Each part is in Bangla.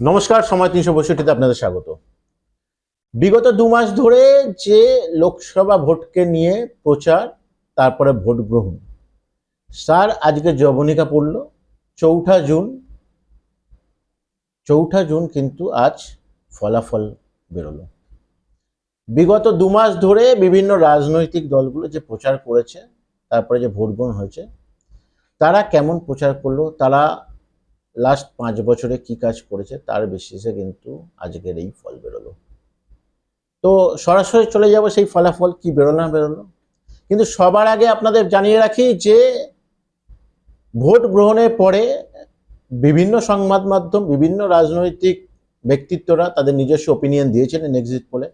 নমস্কার, সময় তিনশো পঁয়ষট্টিতে আপনাদের স্বাগত। বিগত দু মাস ধরে যে লোকসভা ভোটকে নিয়ে প্রচার, তারপরে ভোট গ্রহণ, স্যার আজকে জবনিকা পড়ল, চৌঠা জুন চৌঠা জুন কিন্তু আজ ফলাফল বেরোলো। বিগত দু মাস ধরে বিভিন্ন রাজনৈতিক দলগুলো যে প্রচার করেছে, তারপরে যে ভোট গ্রহণ হয়েছে, তারা কেমন প্রচার করল, তারা লাস্ট পাঁচ বছরে কি কাজ করেছে তার বেসিসে কিন্তু আজকের এই ফল বেরোলো। তো সরাসরি চলে যাব সেই ফলাফল, কি বেরোলো না বেরোলো? কিন্তু সবার আগে আপনাদের জানিয়ে রাখি যে ভোট গ্রহণের পরে বিভিন্ন সংবাদ মাধ্যম, বিভিন্ন রাজনৈতিক ব্যক্তিত্বরা তাদের নিজস্ব ওপিনিয়ন দিয়েছিলেন এক্সিট পোলে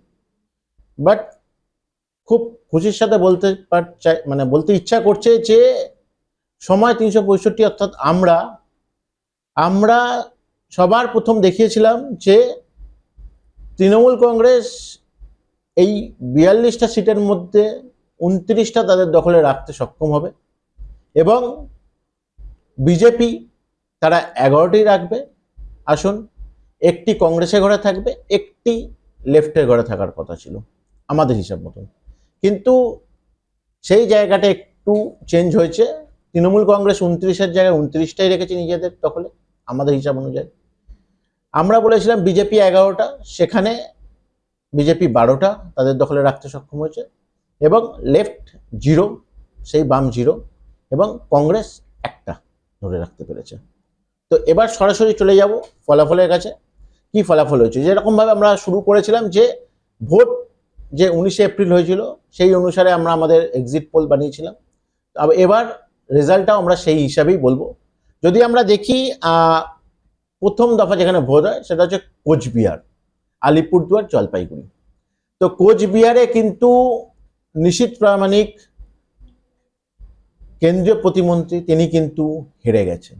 বাট খুব খুশির সাথে বলতে পার মানে বলতে ইচ্ছা করছে যে সময় তিনশো পঁয়ষট্টি অর্থাৎ আমরা আমরা সবার প্রথম দেখিয়েছিলাম যে তৃণমূল কংগ্রেস এই বিয়াল্লিশটা সিটের মধ্যে উনত্রিশটা তাদের দখলে রাখতে সক্ষম হবে এবং বিজেপি তারা এগারোটি রাখবে। আসুন, একটি কংগ্রেসের ঘরে থাকবে, একটি লেফটের ঘরে থাকার কথা ছিল, আমাদের হিসাব মতন। কিন্তু সেই জায়গাটা একটু চেঞ্জ হয়েছে। তৃণমূল কংগ্রেস উনত্রিশের জায়গায় উনত্রিশটাই রেখেছে নিজেদের দখলে। আমাদের হিসাব অনুযায়ী। আমরা বলেছিলাম বিজেপি এগারোটা, সেখানে বিজেপি বারোটা, তাদের দখলে রাখতে সক্ষম হয়েছে এবং লেফট জিরো, সেই বাম জিরো এবং কংগ্রেস একটা ধরে রাখতে পেরেছে। তো এবার সরাসরি চলে যাব ফলাফলের কাছে। কি ফলাফল হয়েছে? যেরকমভাবে আমরা শুরু করেছিলাম যে ভোট যে উনিশে এপ্রিল হয়েছিল, সেই অনুসারে আমরা আমাদের এক্সিট পোল বানিয়েছিলাম। এবার রেজাল্টটাও আমরা সেই হিসাবেই বলব। যদি আমরা দেখি প্রথম দফা যেখানে ভোট হয়, সেটা হচ্ছে কোচবিহার, আলিপুরদুয়ার, জলপাইগুড়ি। তো কোচবিহারে কিন্তু নিশীত প্রামাণিক কেন্দ্রীয় প্রতিমন্ত্রী তিনি কিন্তু হেরে গেছেন।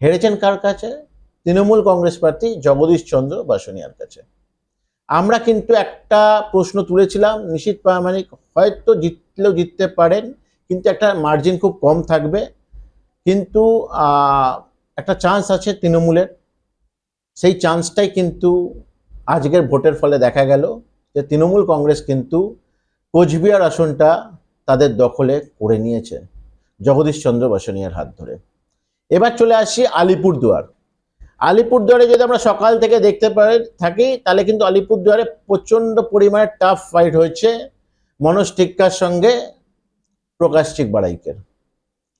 হেরেছেন কার কাছে? তৃণমূল কংগ্রেস প্রার্থী জগদীশ চন্দ্র বাসনিয়ার কাছে। আমরা কিন্তু একটা প্রশ্ন তুলেছিলাম, নিশীত প্রামাণিক হয়তো জিতলেও জিততে পারেন, কিন্তু একটা মার্জিন খুব কম থাকবে। কিন্তু একটা চান্স আছে তৃণমূলের। সেই চান্সটাই কিন্তু আজকের ভোটের ফলে দেখা গেল যে তৃণমূল কংগ্রেস কিন্তু কোচবিহার আসনটা তাদের দখলে করে নিয়েছে জগদীশ চন্দ্র বসনিয়ার হাত ধরে। এবার চলে আসি আলিপুরদুয়ার। আলিপুরদুয়ারে যদি আমরা সকাল থেকে দেখতে পারি থাকি, তাহলে কিন্তু আলিপুরদুয়ারে প্রচণ্ড পরিমাণে টাফ ফাইট হয়েছে। মনোজ টিক্কার সঙ্গে প্রকাশ চিক বাড়াইকের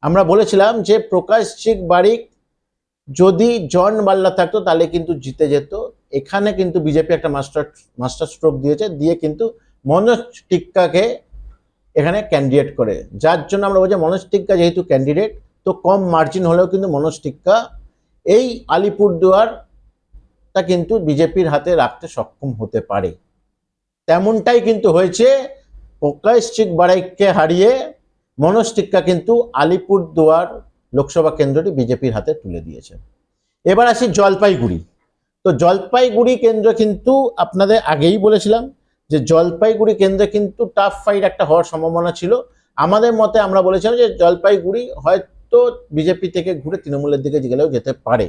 আমরা বলেছিলাম যে প্রকাশ চিক বারিক যদি জন বাল্লা থাকতো, তাহলে কিন্তু জিতে যেত। এখানে কিন্তু বিজেপি একটা মাস্টার মাস্টার স্ট্রোক দিয়েছে, দিয়ে কিন্তু মনোজ টিক্কাকে এখানে ক্যান্ডিডেট করে। যার জন্য আমরা বলছি মনোজ টিক্কা যেহেতু ক্যান্ডিডেট তো কম মার্জিন হলেও কিন্তু মনোজ টিক্কা এই আলিপুরদুয়ারটা কিন্তু বিজেপির হাতে রাখতে সক্ষম হতে পারে। তেমনটাই কিন্তু হয়েছে, প্রকাশ চিক বারাইককে হারিয়ে মনোজ টিক্কা কিন্তু আলিপুরদুয়ার লোকসভা কেন্দ্রটি বিজেপির হাতে তুলে দিয়েছে। এবার আসি জলপাইগুড়ি। তো জলপাইগুড়ি কেন্দ্র কিন্তু আপনাদের আগেই বলেছিলাম যে জলপাইগুড়ি কেন্দ্রে কিন্তু টাফ ফাইট একটা হওয়ার সম্ভাবনা ছিল। আমাদের মতে আমরা বলেছিলাম যে জলপাইগুড়ি হয়তো বিজেপি থেকে ঘুরে তৃণমূলের দিকে গেলেও যেতে পারে।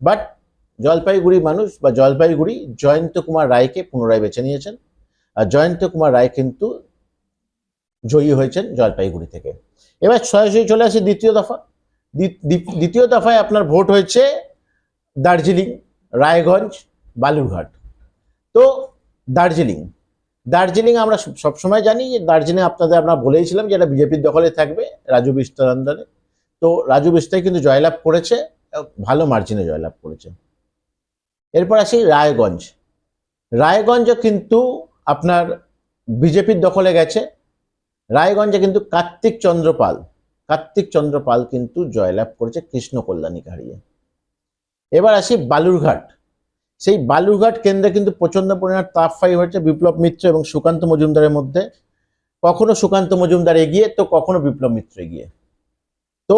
বাট জলপাইগুড়ি মানুষ বা জলপাইগুড়ি জয়ন্ত কুমার রায়কে পুনরায় বেছে নিয়েছেন। আর জয়ন্ত কুমার রায় কিন্তু জয়ী হয়েছেন জলপাইগুড়ি থেকে। এবার সরাসরি চলে আসি দ্বিতীয় দফা। দ্বি- দ্বি- দ্বিতীয় দফায় আপনার ভোট হয়েছে দার্জিলিং, রায়গঞ্জ, বালুরঘাট। তো দার্জিলিং দার্জিলিং আমরা সবসময় জানি যে দার্জিলিং আপনাদের আমরা বলেইছিলাম যে এটা বিজেপির দখলে থাকবে রাজু বিস্তার আন্ডারে তো রাজু বিস্তার কিন্তু জয়লাভ করেছে, ভালো মার্জিনে জয়লাভ করেছে। এরপর আসি রায়গঞ্জ। রায়গঞ্জও কিন্তু আপনার বিজেপির দখলে গেছে রায়গঞ্জে কিন্তু কার্তিক চন্দ্রপাল কার্তিক চন্দ্রপাল কিন্তু জয়লাভ করেছে কৃষ্ণ কল্যাণীকে হারিয়ে এবার আসি বালুরঘাট। সেই বালুরঘাট কেন্দ্রে কিন্তু প্রচণ্ড পরিমাণ তাপ ফাই হয়েছে বিপ্লব মিত্র এবং সুকান্ত মজুমদারের মধ্যে। কখনো সুকান্ত মজুমদার এগিয়ে, তো কখনো বিপ্লব মিত্র এগিয়ে। তো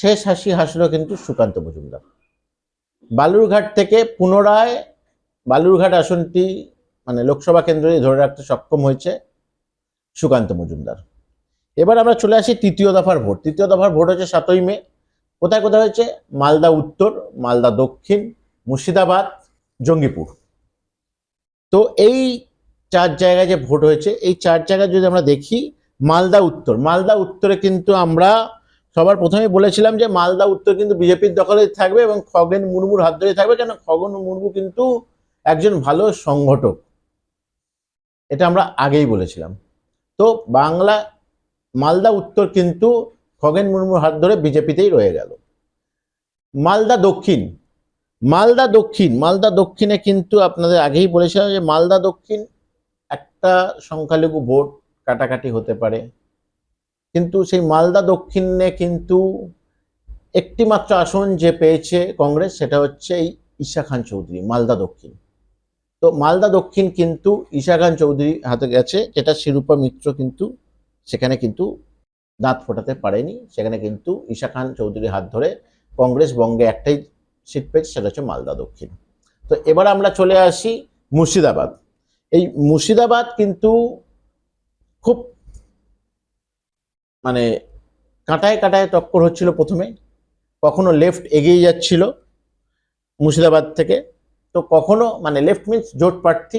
শেষ হাসি হাসলো কিন্তু সুকান্ত মজুমদার। বালুরঘাট থেকে পুনরায় বালুরঘাট আসনটি মানে লোকসভা কেন্দ্রে ধরে রাখতে সক্ষম হয়েছে সুকান্ত মজুমদার। এবার আমরা চলে আসি তৃতীয় দফার ভোট। তৃতীয় দফার ভোট হচ্ছে সাতই মে। কোথায় কোথায় হয়েছে? মালদা উত্তর, মালদা দক্ষিণ, মুর্শিদাবাদ, জঙ্গিপুর। তো এই চার জায়গায় যে ভোট হয়েছে, এই চার জায়গায় যদি আমরা দেখি, মালদা উত্তর। মালদা উত্তরে কিন্তু আমরা সবার প্রথমে বলেছিলাম যে মালদা উত্তর কিন্তু বিজেপির দখলে থাকবে এবং খগেন মুর্মুর হাত ধরে থাকবে, কেন খগেন মুর্মু কিন্তু একজন ভালো সংগঠক। এটা আমরা আগেই বলেছিলাম। তো বাংলা মালদা উত্তর কিন্তু খগেন মুর্মুর হাত ধরে বিজেপিতেই রয়ে গেল। মালদা দক্ষিণ। মালদা দক্ষিণ। মালদা দক্ষিণে কিন্তু আপনাদের আগেই বলেছিলাম যে মালদা দক্ষিণ একটা সংখ্যালঘু ভোট কাটাকাটি হতে পারে। কিন্তু সেই মালদা দক্ষিণে কিন্তু একটি মাত্র আসন যে পেয়েছে কংগ্রেস সেটা হচ্ছে এই ঈশা খান চৌধুরী, মালদা দক্ষিণ। তো মালদা দক্ষিণ কিন্তু ঈশা খান চৌধুরী হাতে গেছে, যেটা শিরূপা মিত্র কিন্তু সেখানে কিন্তু দাঁত ফোটাতে পারেনি, সেখানে কিন্তু ঈশা খান চৌধুরীর হাত ধরে কংগ্রেস বঙ্গে একটাই সিট পেয়েছে, সেটা হচ্ছে মালদা দক্ষিণ। তো এবার আমরা চলে আসি মুর্শিদাবাদ। এই মুর্শিদাবাদ কিন্তু খুব মানে কাঁটায় কাঁটায় টক্কর হচ্ছিল প্রথমে, কখনো লেফট এগিয়ে যাচ্ছিল মুর্শিদাবাদ থেকে। তো কখনো মানে লেফট মিন্স জোট প্রার্থী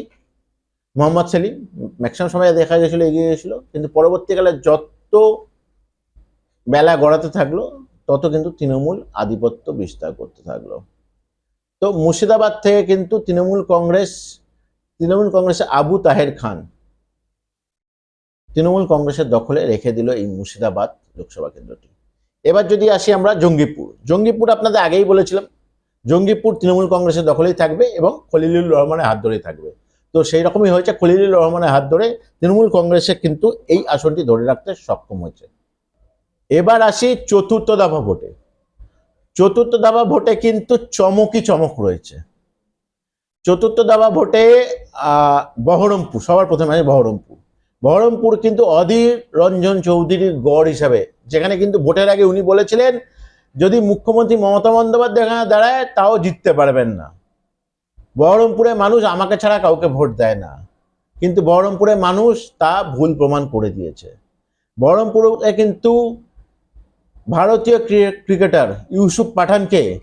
মোহাম্মদ সেলিম ম্যাক্সিমাম সময় দেখা গেছিল, এগিয়ে গেছিল, কিন্তু পরবর্তীকালে যত বেলা গড়াতে থাকল, তত কিন্তু তৃণমূল আধিপত্য বিস্তার করতে থাকল। তো মুর্শিদাবাদ থেকে কিন্তু তৃণমূল কংগ্রেস, তৃণমূল কংগ্রেসের আবু তাহের খান তৃণমূল কংগ্রেসের দখলে রেখে দিল এই মুর্শিদাবাদ লোকসভা কেন্দ্রটি। এবার যদি আসি আমরা জঙ্গিপুর। জঙ্গিপুর আপনাদের আগেই বলেছিলাম, জঙ্গিপুর তৃণমূল কংগ্রেসের দখলেই থাকবে এবং খলিলুর রহমানের হাত ধরেই থাকবে। তো সেই রকমই হয়েছে। খলিলুর রহমানের হাত ধরে তৃণমূল কংগ্রেসে কিন্তু এই আসনটি ধরে রাখতে সক্ষম হয়েছে। এবার আসি চতুর্থ দফা ভোটে। চতুর্থ দফা ভোটে কিন্তু চমকই চমক রয়েছে। চতুর্থ দফা ভোটে বহরমপুর, সবার প্রথমে আছে বহরমপুর। বহরমপুর কিন্তু অধীর রঞ্জন চৌধুরীর গড় হিসাবে, যেখানে কিন্তু ভোটের আগে উনি বলেছিলেন, যদি মুখ্যমন্ত্রী মমতা বন্দ্যোপাধ্যায় দাঁড়ায়, তাও জিততে পারবেন না। বহরমপুরে মানুষ আমাকে ছাড়া কাউকে ভোট দেয় না। কিন্তু বহরমপুরে মানুষ তা ভুল প্রমাণ করে দিয়েছে। বহরমপুরে কিন্তু ভারতীয় ক্রি- ক্রিকেটার ইউসুফ পাঠানকে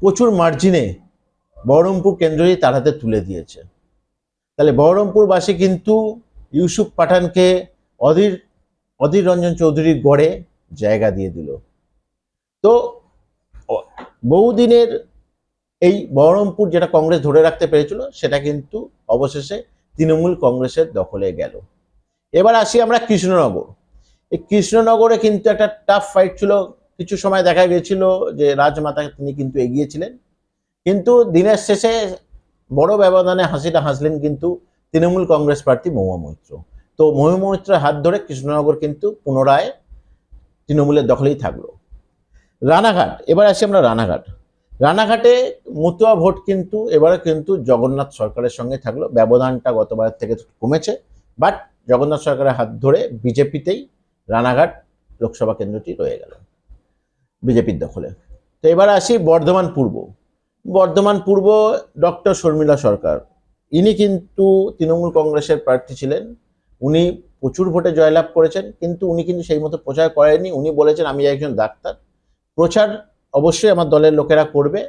প্রচুর মার্জিনে বহরমপুর কেন্দ্রই তার হাতে তুলে দিয়েছে। তাহলে বহরমপুরবাসী কিন্তু ইউসুফ পাঠানকে অধীর অধীর রঞ্জন চৌধুরীর গড়ে জায়গা দিয়ে দিল। তো বহুদিনের এই বহরমপুর যেটা কংগ্রেস ধরে রাখতে পেরেছিল, সেটা কিন্তু অবশেষে তৃণমূল কংগ্রেসের দখলে গেল। এবার আসি আমরা কৃষ্ণনগর। এই কৃষ্ণনগরে কিন্তু একটা টাফ ফাইট ছিল। কিছু সময় দেখা গিয়েছিল যে রাজমাতা তিনি কিন্তু এগিয়েছিলেন। কিন্তু দিনের শেষে বড় ব্যবধানে হাসিটা হাসলেন কিন্তু তৃণমূল কংগ্রেস প্রার্থী মহুয়া মৈত্র। তো মহুয়া মৈত্রের হাত ধরে কৃষ্ণনগর কিন্তু পুনরায় তৃণমূলের দখলেই থাকল। রানাঘাট, এবার আসি আমরা রানাঘাট। রানাঘাটে মতুয়া ভোট কিন্তু, এবারে কিন্তু জগন্নাথ সরকারের সঙ্গে থাকল। ব্যবধানটা গতবার থেকে কমেছে, বাট জগন্নাথ সরকারের হাত ধরে বিজেপিতেই রানাঘাট লোকসভা কেন্দ্রটি রয়ে গেল, বিজেপির দখলে। তো এবার আসি বর্ধমান পূর্ব। বর্ধমান পূর্ব ডক্টর শর্মিলা সরকার, ইনি কিন্তু তৃণমূল কংগ্রেসের প্রার্থী ছিলেন। উনি প্রচুর ভোটে জয়লাভ করেছেন, কিন্তু উনি কিন্তু সেই মতো প্রচার করেননি। উনি বলেছেন, আমি একজন ডাক্তার। প্রচার অবশ্যই আমার দলের লোকেরা করবে।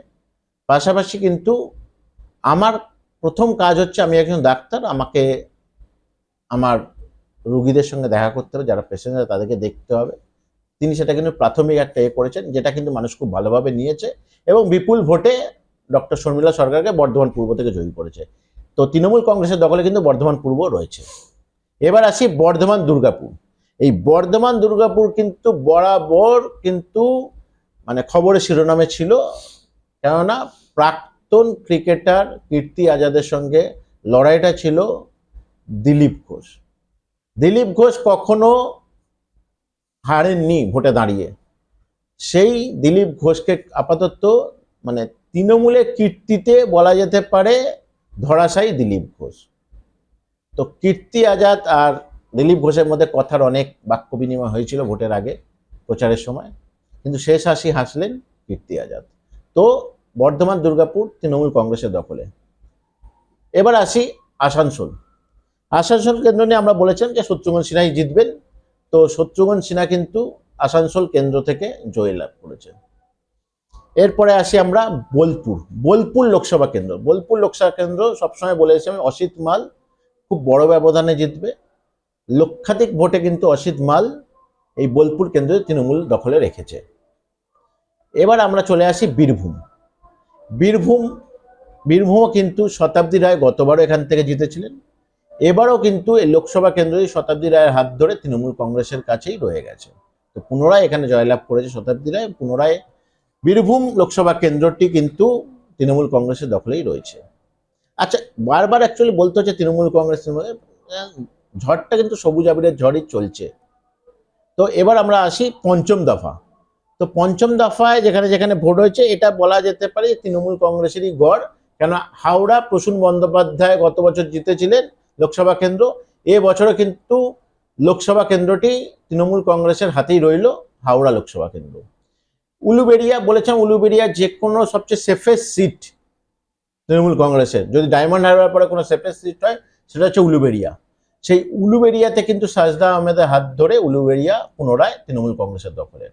পাশাপাশি কিন্তু আমার প্রথম কাজ হচ্ছে আমি একজন ডাক্তার, আমাকে আমার রুগীদের সঙ্গে দেখা করতে হবে, যারা পেশেন্ট তাদেরকে দেখতে হবে। তিনি সেটা কিন্তু প্রাথমিক একটা এ করেছেন, যেটা কিন্তু মানুষ খুব ভালোভাবে নিয়েছে এবং বিপুল ভোটে ডক্টর শর্মিলা সরকারকে বর্ধমান পূর্ব থেকে জয়ী করেছে। তো তৃণমূল কংগ্রেসের দখলে কিন্তু বর্ধমান পূর্ব রয়েছে। এবার আসি বর্ধমান দুর্গাপুর। এই বর্ধমান দুর্গাপুর কিন্তু বরাবর কিন্তু মানে খবরের শিরোনামে ছিল, কেননা প্রাক্তন ক্রিকেটার কীর্তি আজাদের সঙ্গে লড়াইটা ছিল দিলীপ ঘোষ। দিলীপ ঘোষ কখনো হারেননি ভোটে দাঁড়িয়ে। সেই দিলীপ ঘোষকে আপাতত মানে তৃণমূলের কীর্তিতে বলা যেতে পারে ধরাশায়ী দিলীপ ঘোষ। তো কীর্তি আজাদ আর দিলীপ ঘোষের মধ্যে কথার অনেক বাক্য বিনিময় হয়েছিল ভোটের আগে প্রচারের সময়। কিন্তু শেষ হাসি হাসলেন কীর্তি আজাদ। তো বর্ধমান, দুর্গাপুর, তৃণমূল কংগ্রেসের দখলে। এবার আসি আসানসোল। আসানসোল কেন্দ্র নিয়ে আমরা বলেছেন যে শত্রুঘ্ন সিনহাই জিতবেন। তো শত্রুঘ্ন সিনহা কিন্তু আসানসোল কেন্দ্র থেকে জয় লাভ করেছেন এরপরে আসি আমরা বোলপুর। বোলপুর লোকসভা কেন্দ্র। বোলপুর লোকসভা কেন্দ্র সবসময় বলে আমি, অসিত মাল খুব বড় ব্যবধানে জিতবে। লক্ষাধিক ভোটে কিন্তু অসিত মাল এই বোলপুর কেন্দ্রে তৃণমূল দখলে রেখেছে। এবার আমরা চলে আসি বীরভূম। বীরভূম, বীরভূমও কিন্তু শতাব্দী রায় গতবারও এখান থেকে জিতেছিলেন। এবারও কিন্তু এই লোকসভা কেন্দ্রই শতাব্দী রায়ের হাত ধরে তৃণমূল কংগ্রেসের কাছেই রয়ে গেছে। তো পুনরায় এখানে জয়লাভ করেছে শতাব্দী রায়, পুনরায় বীরভূম লোকসভা কেন্দ্রটি কিন্তু তৃণমূল কংগ্রেসের দখলেই রয়েছে। আচ্ছা বারবার অ্যাকচুয়ালি বলতে হচ্ছে তৃণমূল কংগ্রেসের মধ্যে, ঝড়টা কিন্তু সবুজ আবিরের ঝড়ই চলছে। তো এবার আমরা আসি পঞ্চম দফা। তো পঞ্চম দফায় যেখানে যেখানে ভোট হয়েছে, এটা বলা যেতে পারে তৃণমূল কংগ্রেসেরই গড়। কেন হাওড়া প্রসূন বন্দ্যোপাধ্যায় গত বছর জিতেছিলেন লোকসভা কেন্দ্র। এ বছরও কিন্তু লোকসভা কেন্দ্রটি তৃণমূল কংগ্রেসের হাতেই রইল, হাওড়া লোকসভা কেন্দ্র। উলুবেড়িয়া বলেছেন, উলুবেড়িয়া যে কোনো সবচেয়ে সেফেস্ট সিট তৃণমূল কংগ্রেসের। যদি ডায়মন্ড হারবার পরে কোনো সেফেস্ট সিট হয়, সেটা হচ্ছে উলুবেড়িয়া। সেই উলুবেরিয়াতে কিন্তু সাজদা আহমেদের হাত ধরে উলুবেরিয়া পুনরায় তৃণমূল কংগ্রেসের দখলে।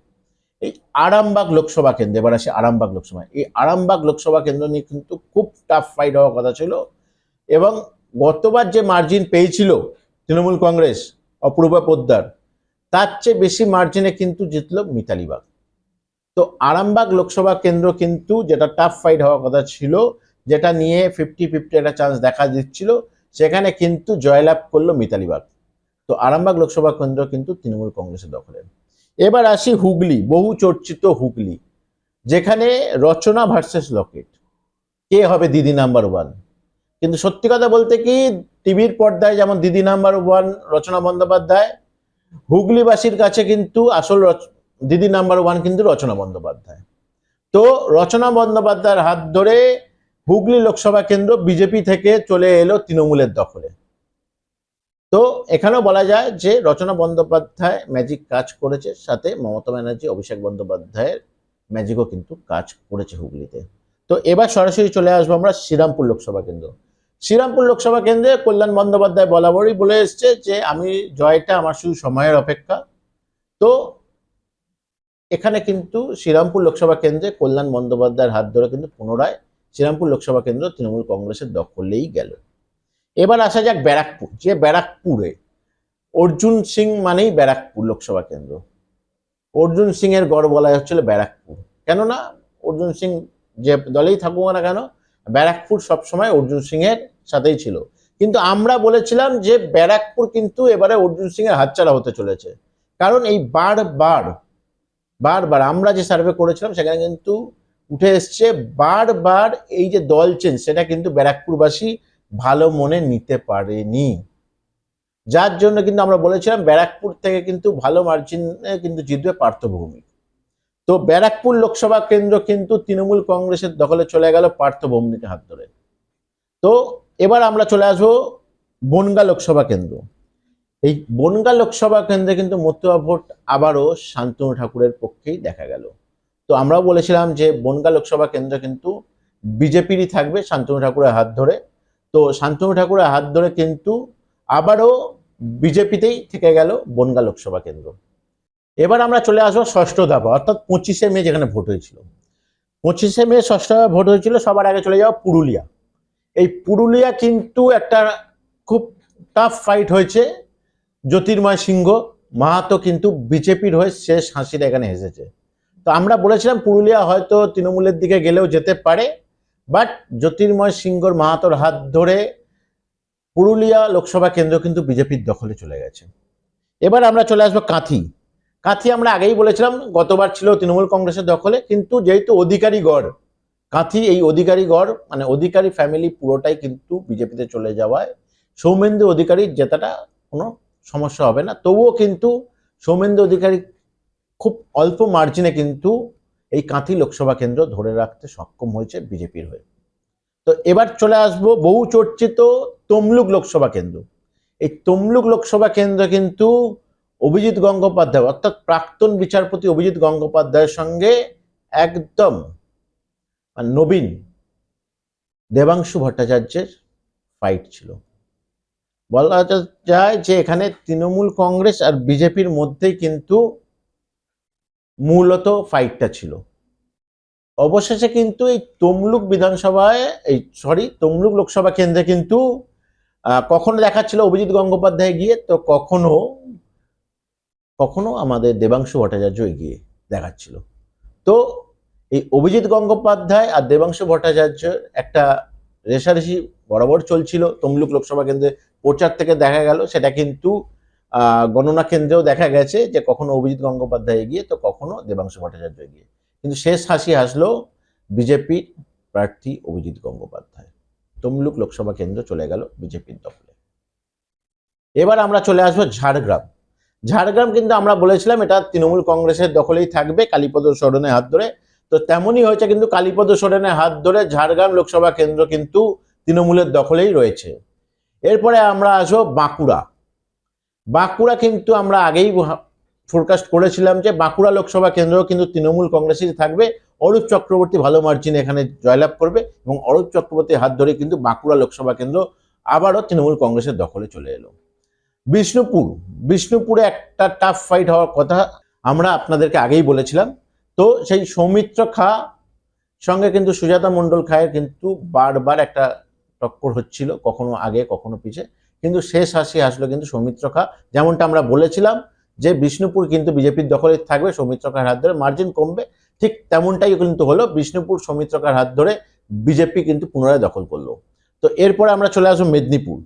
এই আরামবাগ লোকসভা কেন্দ্র, এবার আসে আরামবাগ লোকসভা। এই আরামবাগ লোকসভা কেন্দ্র নিয়ে কিন্তু খুব টাফ ফাইট হওয়ার কথা ছিল এবং গতবার যে মার্জিন পেয়েছিল তৃণমূল কংগ্রেস, অপূর্বা পোদ্দার, তার চেয়ে বেশি মার্জিনে কিন্তু জিতল মিতালি বাগ। তো আরামবাগ লোকসভা কেন্দ্র কিন্তু যেটা টাফ ফাইট হওয়ার কথা ছিল, যেটা নিয়ে ফিফটি ফিফটি একটা চান্স দেখা দিচ্ছিল সেখানে কিন্তু জয়লাভ করল মিতালি বাগ তো আরামবাগ লোকসভা কেন্দ্র কিন্তু তৃণমূল কংগ্রেসের দখলে। এবার আসি হুগলি, বহু চর্চিত হুগলি, যেখানে রচনা ভার্সেস লকেট কে হবে দিদি নাম্বার ওয়ান কিন্তু সত্যি কথা বলতে কি, টিভির পর্দায় যেমন দিদি নাম্বার ওয়ান রচনা বন্দ্যোপাধ্যায়, হুগলিবাসীর কাছে কিন্তু আসল দিদি নাম্বার ওয়ান কিন্তু রচনা বন্দ্যোপাধ্যায়। তো রচনা বন্দ্যোপাধ্যায়ের হাত ধরে হুগলি লোকসভা কেন্দ্র বিজেপি থেকে চলে এলো তৃণমূলের দখলে। তো এখানেও বলা যায় যে রচনা বন্দ্যোপাধ্যায় ম্যাজিক কাজ করেছে, সাথে মমতা ব্যানার্জি, অভিষেক বন্দ্যোপাধ্যায়ের ম্যাজিকও কিন্তু কাজ করেছে হুগলিতে। তো এবার সরাসরি চলে আসব আমরা শ্রীরামপুর লোকসভা কেন্দ্র। শ্রীরামপুর লোকসভা কেন্দ্রে কল্যাণ বন্দ্যোপাধ্যায় বরাবরই বলে এসছে যে, আমি জয়টা আমার শুধু সময়ের অপেক্ষা। তো এখানে কিন্তু শ্রীরামপুর লোকসভা কেন্দ্রে কল্যাণ বন্দ্যোপাধ্যায়ের হাত ধরে কিন্তু পুনরায় শ্রীরামপুর লোকসভা কেন্দ্র তৃণমূল কংগ্রেসের দখলেই গেল। এবার আসা যাক ব্যারাকপুর, যে ব্যারাকপুরে অর্জুন সিং মানেই ব্যারাকপুর লোকসভা কেন্দ্র। অর্জুন সিং এর গড় বলা হচ্ছিল ব্যারাকপুর। কেননা অর্জুন সিং যে দলেই থাকুক না কেন, ব্যারাকপুর সবসময় অর্জুন সিং এর সাথেই ছিল। কিন্তু আমরা বলেছিলাম যে ব্যারাকপুর কিন্তু এবারে অর্জুন সিং এর হাতছাড়া হতে চলেছে। কারণ এই বারবার বারবার আমরা যে সার্ভে করেছিলাম, সেখানে কিন্তু উঠে এসছে। বারবার এই যে দল চেঞ্জ সেটা কিন্তু ব্যারাকপুরবাসী ভালো মনে নিতে পারেনি। যার জন্য কিন্তু আমরা বলেছিলাম ব্যারাকপুর থেকে কিন্তু ভালো মার্জিনে কিন্তু জিতবে পার্থভৌমিক তো ব্যারাকপুর লোকসভা কেন্দ্র কিন্তু তৃণমূল কংগ্রেসের দখলে চলে গেল পার্থভৌমিকের হাত ধরে। তো এবার আমরা চলে আসব বনগা লোকসভা কেন্দ্র। এই বনগা লোকসভা কেন্দ্রে কিন্তু মতুয়া ভোট আবারও শান্তনু ঠাকুরের পক্ষেই দেখা গেল। তো আমরাও বলেছিলাম যে বনগা লোকসভা কেন্দ্র কিন্তু বিজেপিরই থাকবে শান্তনু ঠাকুরের হাত ধরে। তো শান্তনু ঠাকুরের হাত ধরে কিন্তু আবারও বিজেপিতেই থেকে গেল বনগা লোকসভা কেন্দ্র। এবার আমরা চলে আসব ষষ্ঠ ধাপা, অর্থাৎ পঁচিশে মে যেখানে ভোট হয়েছিল। পঁচিশে মে ষষ্ঠ ভোট হয়েছিল, সবার আগে চলে যাওয়া পুরুলিয়া। এই পুরুলিয়া কিন্তু একটা খুব টাফ ফাইট হয়েছে। জ্যোতির্ময় সিংহ মাহাতো কিন্তু বিজেপির হয়ে শেষ হাসিটা এখানে হেসেছে। তো আমরা বলেছিলাম পুরুলিয়া হয়তো তৃণমূলের দিকে গেলেও যেতে পারে বাট জ্যোতির্ময় সিংহর মাহাতোর হাত ধরে পুরুলিয়া লোকসভা কেন্দ্র কিন্তু বিজেপির দখলে চলে গেছে। এবার আমরা চলে আসব কাঁথি। কাঁথি আমরা আগেই বলেছিলাম, গতবার ছিল তৃণমূল কংগ্রেসের দখলে, কিন্তু যেহেতু অধিকারী গড়, কাঁথি এই অধিকারী গড় মানে অধিকারী ফ্যামিলি পুরোটাই কিন্তু বিজেপিতে চলে যাওয়ায় সৌমেন্দ্র অধিকারীর জেতাটা কোনো সমস্যা হবে না। তবুও কিন্তু সৌমেন্দ্র অধিকারী খুব অল্প মার্জিনে কিন্তু এই কাঁথি লোকসভা কেন্দ্র ধরে রাখতে সক্ষম হয়েছে বিজেপির হয়ে। তো এবার চলে আসব বহু চর্চিত তমলুক লোকসভা কেন্দ্র। এই তমলুক লোকসভা কেন্দ্র কিন্তু অভিজিৎ গঙ্গোপাধ্যায়, অর্থাৎ প্রাক্তন বিচারপতি অভিজিৎ গঙ্গোপাধ্যায়ের সঙ্গে একদম মানে নবীন দেবাংশু ভট্টাচার্যের ফাইট ছিল। বলা যায় যে এখানে তৃণমূল কংগ্রেস আর বিজেপির মধ্যেই কিন্তু মূলত ফাইটটা ছিল। অবশেষে কিন্তু এই তমলুক বিধানসভায়, এই সরি তমলুক লোকসভা কেন্দ্রে কিন্তু কখনো দেখাচ্ছিল অভিজিৎ গঙ্গোপাধ্যায় গিয়ে, তো কখনো কখনো আমাদের দেবাংশু ভট্টাচার্য এগিয়ে দেখাচ্ছিল। তো এই অভিজিৎ গঙ্গোপাধ্যায় আর দেবাংশু ভট্টাচার্যের একটা রেশারেশি বরাবর চলছিল। তমলুক লোকসভা কেন্দ্রে প্রচার থেকে দেখা গেল, সেটা কিন্তু গণনা কেন্দ্রেও দেখা গেছে যে কখনো অভিজিৎ গঙ্গোপাধ্যায় এগিয়ে, তো কখনো দেবাংশু ভট্টাচার্য এগিয়ে। কিন্তু শেষ হাসি হাসলো বিজেপির প্রার্থী অভিজিৎ গঙ্গোপাধ্যায়। তমলুক লোকসভা কেন্দ্র চলে গেল বিজেপির দখলে। এবার আমরা চলে আসব ঝাড়গ্রাম। ঝাড়গ্রাম কিন্তু আমরা বলেছিলাম এটা তৃণমূল কংগ্রেসের দখলেই থাকবে, কালীপদ সোরেনের হাত ধরে। তো তেমনই হয়েছে কিন্তু কালীপদ সোরেনের হাত ধরে ঝাড়গ্রাম লোকসভা কেন্দ্র কিন্তু তৃণমূলের দখলেই রয়েছে। এরপরে আমরা আসব বাঁকুড়া। বাঁকুড়া কিন্তু আমরা আগেই ফোরকাস্ট করেছিলাম যে বাঁকুড়া লোকসভা কেন্দ্র কিন্তু তৃণমূল কংগ্রেসই থাকবে। অরূপ চক্রবর্তী ভালো মার্জিন এখানে জয়লাভ করবে এবং অরূপ চক্রবর্তীর হাত ধরে কিন্তু বাঁকুড়া লোকসভা কেন্দ্র আবারও তৃণমূল কংগ্রেসের দখলে চলে এলো। বিষ্ণুপুর, বিষ্ণুপুরে একটা টাফ ফাইট হওয়ার কথা আমরা আপনাদেরকে আগেই বলেছিলাম। তো সেই সৌমিত্র খা সঙ্গে কিন্তু সুজাতা মণ্ডল খায়ের কিন্তু বারবার একটা টক্কর হচ্ছিল, কখনো আগে, কখনো পিছে। কিন্তু শেষ হাসি আসলো কিন্তু সৌমিত্র খা। যেমনটা আমরা বলেছিলাম যে বিষ্ণুপুর কিন্তু বিজেপির দখলে থাকবে সৌমিত্র খার হাত ধরে মার্জিন কমবে। ঠিক তেমনটাই কিন্তু হলো বিষ্ণুপুর সৌমিত্র খার হাত ধরে বিজেপি কিন্তু পুনরায় দখল করল। তো এরপরে আমরা চলে আসব মেদিনীপুর।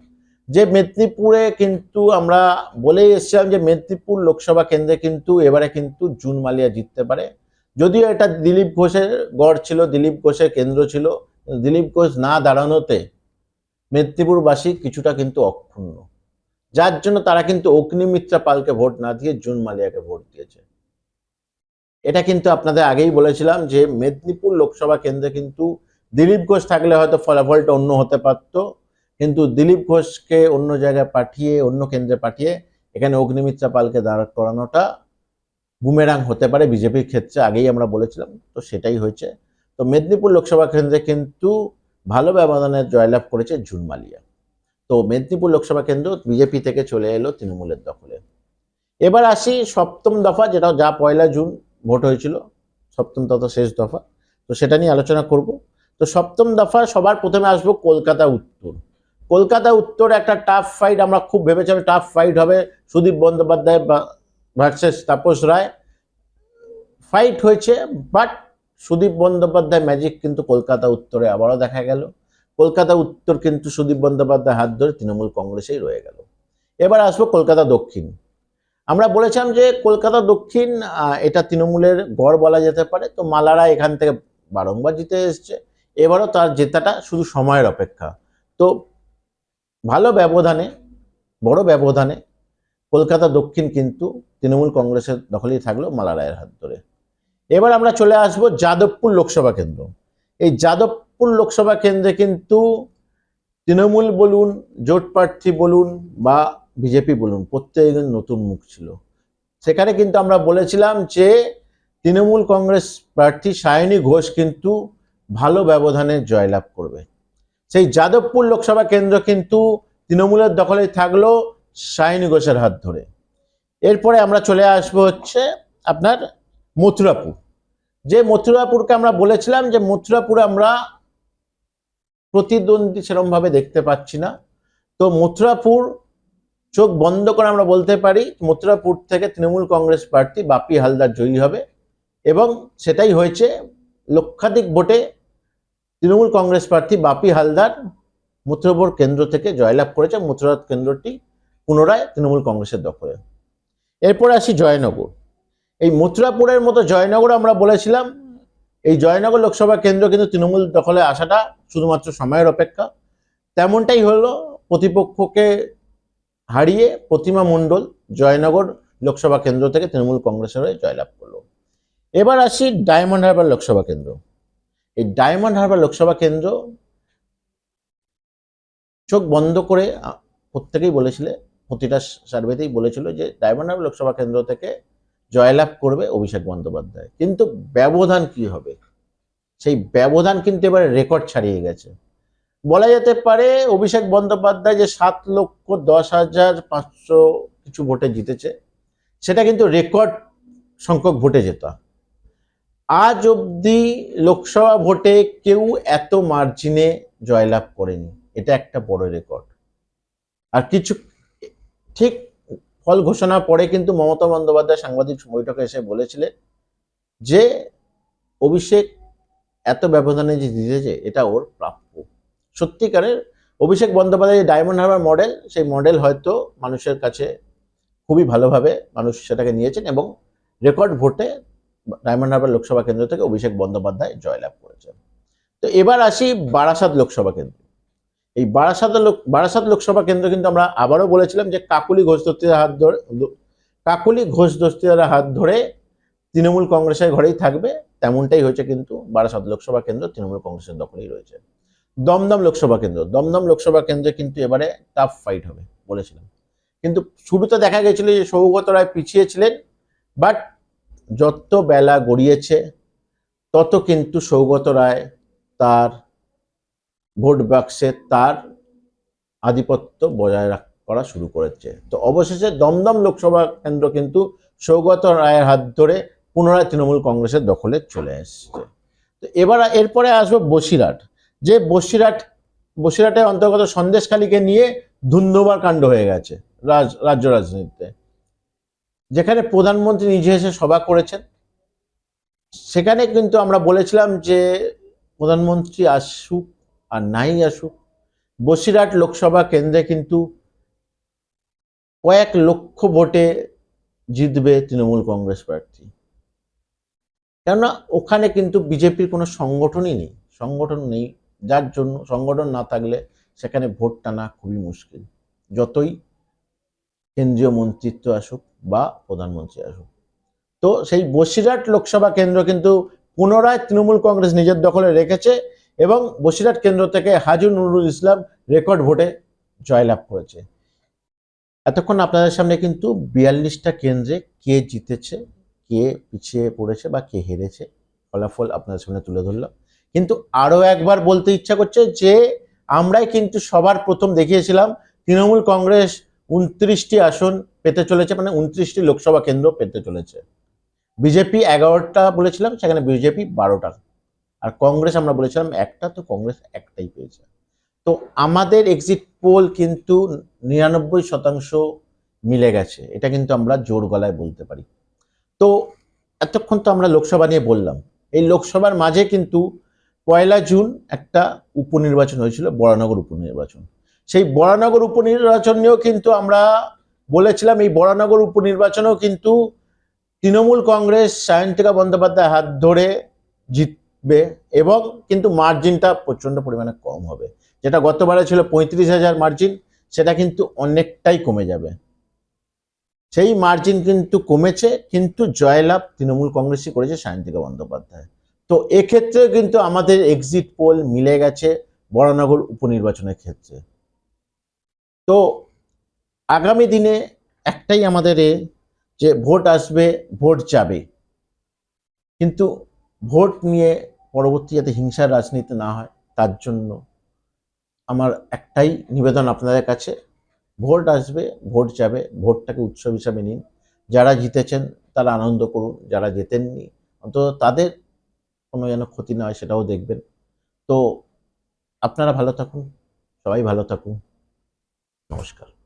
যে মেদিনীপুরে কিন্তু আমরা বলেই এসেছিলাম যে মেদিনীপুর লোকসভা কেন্দ্রে কিন্তু এবারে কিন্তু জুন মালিয়া জিততে পারে। যদিও এটা দিলীপ ঘোষের গড় ছিল, দিলীপ ঘোষের কেন্দ্র ছিল, দিলীপ ঘোষ না দাঁড়ানোতে মেদিনীপুরবাসী কিছুটা কিন্তু অক্ষুণ্ণ। যার জন্য তারা কিন্তু অগ্নিমিত্রা পালকে ভোট না দিয়ে জুন মালিয়াকে ভোট দিয়েছে। এটা কিন্তু আপনাদের আগেই বলেছিলাম যে মেদিনীপুর লোকসভা কেন্দ্রে কিন্তু দিলীপ ঘোষ থাকলে হয়তো ফলাফলটা অন্য হতে পারত, কিন্তু দিলীপ ঘোষকে অন্য জায়গায় পাঠিয়ে, অন্য কেন্দ্রে পাঠিয়ে এখানে অগ্নিমিত্রা পালকে দাঁড় করানোটা বুমেরাং হতে পারে বিজেপির ক্ষেত্রে আগেই আমরা বলেছিলাম, তো সেটাই হয়েছে। তো মেদিনীপুর লোকসভা কেন্দ্রে কিন্তু ভালো ব্যবধানে জয়লাভ করেছে জুন মালিয়া তো মেদিনীপুর লোকসভা কেন্দ্র বিজেপি থেকে চলে এলো তৃণমূলের দখলে। এবার আসি সপ্তম দফা, যেটা যা পয়লা জুন ভোট হয়েছিল, সপ্তম তথা শেষ দফা। তো সেটা নিয়ে আলোচনা করব। তো সপ্তম দফা, সবার প্রথমে আসব কলকাতা উত্তর। কলকাতা উত্তর একটা টাফ ফাইট আমরা খুব ভেবেছিলাম টাফ ফাইট হবে। সুদীপ বন্দ্যোপাধ্যায় ভার্সেস তাপস রায় ফাইট হয়েছে বাট সুদীপ বন্দ্যোপাধ্যায় ম্যাজিক কিন্তু কলকাতা উত্তরে আবারও দেখা গেল। কলকাতা উত্তর কিন্তু সুদীপ বন্দ্যোপাধ্যায় হাত ধরে তৃণমূল কংগ্রেসেই রয়ে গেল। এবার আসব কলকাতা দক্ষিণ। আমরা বলেছিলাম যে কলকাতা দক্ষিণ এটা তৃণমূলের গড় বলা যেতে পারে। তো মালারা এখান থেকে বারংবার জিতে এসছে। এবারও তার জেতাটা শুধু সময়ের অপেক্ষা। তো ভালো ব্যবধানে, বড় ব্যবধানে কলকাতা দক্ষিণ কিন্তু তৃণমূল কংগ্রেসের দখলেই থাকল মালারায়ের হাত ধরে। এবার আমরা চলে আসব যাদবপুর লোকসভা কেন্দ্র। এই যাদবপুর লোকসভা কেন্দ্রে কিন্তু তৃণমূল বলুন, জোট প্রার্থী বলুন বা বিজেপি বলুন প্রত্যেকজন নতুন মুখ ছিল। সেখানে কিন্তু আমরা বলেছিলাম যে তৃণমূল কংগ্রেস প্রার্থী সায়নী ঘোষ কিন্তু ভালো ব্যবধানে জয়লাভ করবে। সেই যাদবপুর লোকসভা কেন্দ্র কিন্তু তৃণমূলের দখলে থাকল সায়নী ঘোষের হাত ধরে। এরপরে আমরা চলে আসব হচ্ছে আপনার মথুরাপুর। যে মথুরাপুরকে আমরা বলেছিলাম যে মথুরাপুরে আমরা প্রতিদ্বন্দ্বী সেরমভাবে দেখতে পাচ্ছি না। তো মথুরাপুর চোখ বন্ধ করে আমরা বলতে পারি মথুরাপুর থেকে তৃণমূল কংগ্রেস প্রার্থী বাপি হালদার জয়ী হবে এবং সেটাই হয়েছে লক্ষাধিক ভোটে তৃণমূল কংগ্রেস প্রার্থী বাপি হালদার মথুরাপুর কেন্দ্র থেকে জয়লাভ করেছে। মথুরা কেন্দ্রটি পুনরায় তৃণমূল কংগ্রেসের দখলে। এরপরে আসি জয়নগর। এই মথুরাপুরের মতো জয়নগর আমরা বলেছিলাম, এই জয়নগর লোকসভা কেন্দ্র কিন্তু তৃণমূল দখলে আসাটা শুধুমাত্র সময়ের অপেক্ষা। তেমনটাই হলো প্রতিপক্ষকে হারিয়ে প্রতিমা মণ্ডল জয়নগর লোকসভা কেন্দ্র থেকে তৃণমূল কংগ্রেসের হয়ে জয়লাভ করল। এবার আসি ডায়মন্ড হারবার লোকসভা কেন্দ্র। এই ডায়মন্ড হারবার লোকসভা কেন্দ্র চোখ বন্ধ করে প্রত্যেকেই বলেছিলে, প্রতিটা সার্ভেতেই বলেছিল যে ডায়মন্ড হারবার লোকসভা কেন্দ্র থেকে জয়লাভ করবে অভিষেক বন্দ্যোপাধ্যায়। কিন্তু ব্যবধান কি হবে? সেই ব্যবধান কিন্তু এবারে রেকর্ড ছাড়িয়ে গেছে। বলা যেতে পারে অভিষেক বন্দ্যোপাধ্যায় যে সাত লক্ষ দশ হাজার পাঁচশো কিছু ভোটে জিতেছে, সেটা কিন্তু রেকর্ড সংখ্যক ভোটে জেতা। আজ অবধি লোকসভা ভোটে কেউ এত মার্জিনে জয়লাভ করেনি। এটা একটা বড় রেকর্ড। আর কিছু, ঠিক ফল ঘোষণার পরে কিন্তু মমতা বন্দ্যোপাধ্যায় সাংবাদিক বৈঠকে এসে বলেছিলেন যে অভিষেক এত ব্যবধানে যে জিতেছে, এটা ওর প্রাপ্য। সত্যিকারের অভিষেক বন্দ্যোপাধ্যায় যে ডায়মন্ড হারবার মডেল সেই মডেল হয়তো মানুষের কাছে খুবই ভালোভাবে মানুষ সেটাকে নিয়েছেন এবং রেকর্ড ভোটে ডায়মন্ড হারবার লোকসভা কেন্দ্র থেকে অভিষেক বন্দ্যোপাধ্যায় জয়লাভ করেছেন। তো এবার আসি বারাসাত লোকসভা কেন্দ্র। এই বারাসাত লোক, বারাসাত লোকসভা কেন্দ্র কিন্তু আমরা আবারও বলেছিলাম যে কাকুলি ঘোষ দস্তিদার হাত ধরে, কাকুলি ঘোষ দস্তিদারের হাত ধরে তৃণমূল কংগ্রেসের ঘরেই থাকবে, তেমনটাই হয়েছে কিন্তু বারাসাত লোকসভা কেন্দ্র তৃণমূল কংগ্রেসের দখলেই রয়েছে। দমদম লোকসভা কেন্দ্র, দমদম লোকসভা কেন্দ্রে কিন্তু এবারে টাফ ফাইট হবে বলেছিলাম। কিন্তু শুরুতে দেখা গেছিল যে সৌগত রায় পিছিয়েছিলেন বাট যত বেলা গড়িয়েছে, তত কিন্তু সৌগত রায় তার ভোট বাক্সে তার আধিপত্য বজায় রাখ, করা শুরু করেছে। তো অবশেষে দমদম লোকসভা কেন্দ্র কিন্তু সৌগত রায়ের হাত ধরে পুনরায় তৃণমূল কংগ্রেসের দখলে চলে এসছে। তো এবার এরপরে আসবে বসিরহাট। যে বসিরহাট বসিরহাটের অন্তর্গত সন্দেশখালীকে নিয়ে ধুন্ধুমার কাণ্ড হয়ে গেছে রাজ, রাজ্য রাজনীতিতে। যেখানে প্রধানমন্ত্রী নিজে এসে সভা করেছেন। সেখানে কিন্তু আমরা বলেছিলাম যে প্রধানমন্ত্রী আসুক আর নাই আসুক। বসিরহাট লোকসভা কেন্দ্রে কিন্তু কয়েক লক্ষ ভোটে জিতবে তৃণমূল কংগ্রেস প্রার্থী। কেননা ওখানে কিন্তু বিজেপির কোনো সংগঠনই নেই, সংগঠন নেই। যার জন্য সংগঠন না থাকলে সেখানে ভোট টানা খুবই মুশকিল। যতই কেন্দ্রীয় মন্ত্রিত্ব আসুক বা প্রধানমন্ত্রী আসুক। তো সেই বসিরহাট লোকসভা কেন্দ্র কিন্তু পুনরায় তৃণমূল কংগ্রেস নিজের দখলে রেখেছে। এবং বসিরহাট কেন্দ্র থেকে হাজু নুরুল ইসলাম রেকর্ড ভোটে জয়লাভ করেছে। এতক্ষণ আপনাদের সামনে কিন্তু বিয়াল্লিশটা কেন্দ্রে কে জিতেছে, কে পিছিয়ে পড়েছে বা কে হেরেছে, ফলাফল আপনাদের সামনে তুলে ধরলাম। কিন্তু আরও একবার বলতে ইচ্ছা করছে যে, আমরাই কিন্তু সবার প্রথম দেখিয়েছিলাম, তৃণমূল কংগ্রেস উনত্রিশটি আসন পেতে চলেছে মানে উনত্রিশটি লোকসভা কেন্দ্র পেতে চলেছে। বিজেপি এগারোটা বলেছিলাম, সেখানে বিজেপি বারোটা। আর কংগ্রেস আমরা বলেছিলাম একটা, তো কংগ্রেস একটাই পেয়েছে। তো আমাদের এক্সিট পোল কিন্তু নিরানব্বই শতাংশ মিলে গেছে। এটা কিন্তু আমরা জোর গলায় বলতে পারি। তো এতক্ষণ তো আমরা লোকসভা নিয়ে বললাম। এই লোকসভার মাঝে কিন্তু পয়লা জুন একটা উপনির্বাচন হয়েছিল, বরানগর উপনির্বাচন। সেই বরানগর উপনির্বাচন নিয়েও কিন্তু আমরা বলেছিলাম, এই বরানগর উপনির্বাচনেও কিন্তু তৃণমূল কংগ্রেস, সায়ন্তিকা বন্দ্যোপাধ্যায় হাত ধরে জিতবে এবং কিন্তু মার্জিনটা প্রচণ্ড পরিমাণে কম হবে। যেটা গতবারে ছিল পঁয়ত্রিশ হাজার মার্জিন সেটা কিন্তু অনেকটাই কমে যাবে। সেই মার্জিন কিন্তু কমেছে, কিন্তু জয়লাভ তৃণমূল কংগ্রেসই করেছে সায়ন্তিকা বন্দ্যোপাধ্যায়। তো এক্ষেত্রে কিন্তু আমাদের এক্সিট পোল মিলে গেছে বরানগর উপনির্বাচনের ক্ষেত্রে। তো আগামী দিনে একটাই আমাদের এ যে ভোট আসবে, ভোট যাবে। কিন্তু ভোট নিয়ে পরবর্তী যাতে হিংসার রাজনীতি না হয়, তার জন্য আমার একটাই নিবেদন আপনাদের কাছে। ভোট আসবে, ভোট যাবে, ভোটটাকে উৎসব হিসাবে নিন। যারা জিতেছেন, তারা আনন্দ করুন। যারা জেতেননি, অন্তত তাদের কোনো যেন ক্ষতি না হয়, সেটাও দেখবেন। তো আপনারা ভালো থাকুন, সবাই ভালো থাকুন। নমস্কার।